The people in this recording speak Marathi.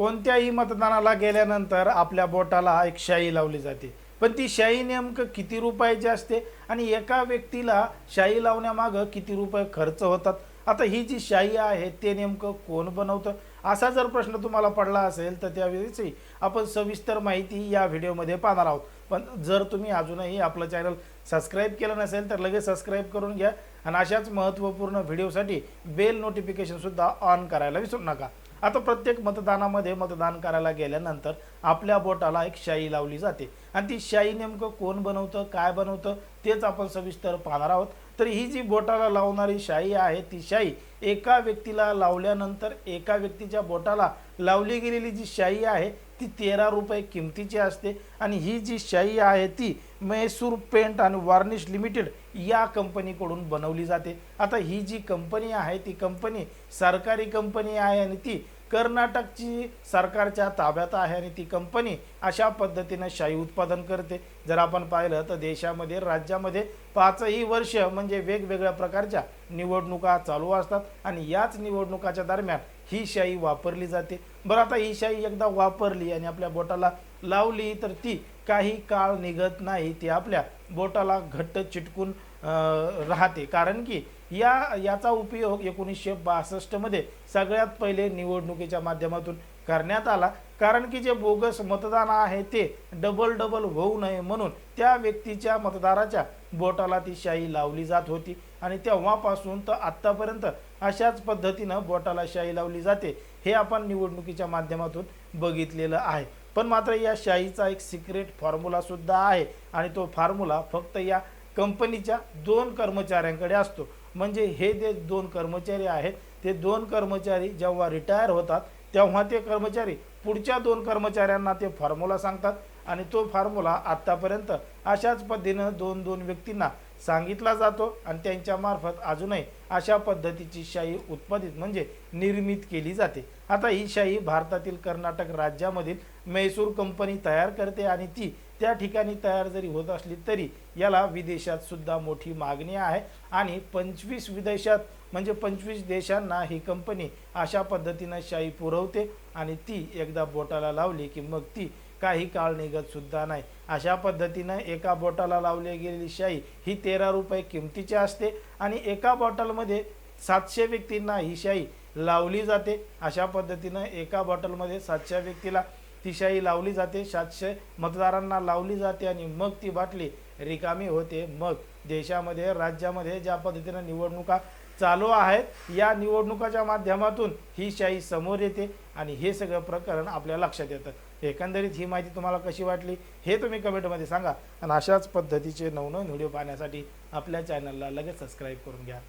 कोणत्याही मतदानाला गेल्यानंतर आपल्या बोटाला एक शाई लावली जाते. पण ती शाई नेमकं किती रुपयाची असते आणि एका व्यक्तीला शाई लावण्यामागं किती रुपये खर्च होतात? आता ही जी शाई आहे ते नेमकं कोण बनवतं? असा जर प्रश्न तुम्हाला पडला असेल तर त्याविषयी आपण सविस्तर माहिती या व्हिडिओमध्ये पाहणार आहोत. पण जर तुम्ही अजूनही आपलं चॅनल सबस्क्राईब केलं नसेल तर लगेच सबस्क्राईब करून घ्या. आणि अशाच महत्त्वपूर्ण व्हिडिओसाठी बेल नोटिफिकेशनसुद्धा ऑन करायला विसरू नका. आता प्रत्येक मतदानामध्ये मतदान करायला गेल्यानंतर आपल्या बोटाला एक शाई लावली जाते. आणि ती शाई नेमकं कोण बनवतं काय बनवतं तेच आपण सविस्तर पाहणार आहोत. तर ही जी बोटाला लावणारी शाई आहे ती शाई एका व्यक्तीला लावल्यानंतर एका व्यक्तीच्या बोटाला लावली गेलेली जी शाई आहे ती तेरा रुपये किमतीची असते. आणि ही जी शाई आहे ती मैसूर पेंट आणि वार्निश लिमिटेड या कंपनीकडून बनवली जाते. आता ही जी कंपनी आहे ती कंपनी सरकारी कंपनी आहे आणि ती कर्नाटकची सरकारच्या ताब्यात आहे आणि ती कंपनी अशा पद्धतीनं शाई उत्पादन करते. जर आपण पाहिलं तर देशामध्ये राज्यामध्ये पाचही वर्ष म्हणजे वेगवेगळ्या प्रकारच्या निवडणुका चालू असतात आणि याच निवडणुकाच्या दरम्यान ही शाई वापरली जाते. बरं आता ही शाई एकदा वापरली आणि आपल्या बोटाला लावली तर ती काही काळ निघत नाही. ती आपल्या बोटाला घट्ट चिटकून राहते. कारण की या याचा उपयोग एकोणीसशे बासष्टमध्ये सगळ्यात पहिले निवडणुकीच्या माध्यमातून करण्यात आला. कारण की जे बोगस मतदान आहे ते डबल डबल होऊ नये म्हणून त्या व्यक्तीच्या मतदाराच्या बोटाला ती शाई लावली जात होती. आणि तेव्हापासून तर आत्तापर्यंत अशाच पद्धतीनं बोटाला शाई लावली जाते हे आपण निवडणुकीच्या माध्यमातून बघितलेलं आहे. पण मात्र या शाईचा एक सिक्रेट फॉर्म्युलासुद्धा आहे. आणि तो फॉर्म्युला फक्त या कंपनीच्या दोन कर्मचाऱ्यांकडे असतो. म्हणजे हे जे दोन कर्मचारी आहेत ते दोन कर्मचारी जेव्हा रिटायर होतात तेव्हा ते कर्मचारी पुढच्या दोन कर्मचाऱ्यांना ते फॉर्म्युला सांगतात आणि तो फॉर्म्युला आत्तापर्यंत अशाच पद्धतीनं दोन दोन व्यक्तींना सांगितला जातो आणि त्यांच्यामार्फत अजूनही अशा पद्धतीची शाई उत्पादित म्हणजे निर्मित केली जाते. आता ही शाई भारतातील कर्नाटक राज्यामधील मैसूर कंपनी तयार करते आणि ती त्या ठिकाणी तयार जरी होत असली तरी याला विदेशात सुद्धा मोठी मागणी आहे. आणि पंचवीस विदेशात म्हणजे पंचवीस देशांना ही कंपनी अशा पद्धतीनं शाई पुरवते आणि ती एकदा बोटाला लावली की मग ती काही काळ निघत सुद्धा नाही. अशा पद्धतीनं एका बॉटलला लावली गेलेली शाई ही तेरा रुपये किमतीची असते आणि एका बॉटलमध्ये सातशे व्यक्तींना ही शाई लावली जाते. अशा पद्धतीनं एका बॉटलमध्ये सातशे व्यक्तीला तिशाई लावली जाते सातशे मतदारांना लावली जाते आणि मग ती बाटली रिकामी होते. मग देशामध्ये राज्यामध्ये ज्या पद्धतीनं निवडणुका चालू आहेत या निवडणुकाच्या माध्यमातून ही शाही समोर येते आणि हे सगळं प्रकरण आपल्या लक्षात येतं. एकंदरीत ही माहिती तुम्हाला कशी वाटली हे तुम्ही कमेंटमध्ये सांगा. आणि अशाच पद्धतीचे नवनवीन व्हिडिओ पाहण्यासाठी आपल्या चॅनलला लगेच सबस्क्राईब करून घ्या.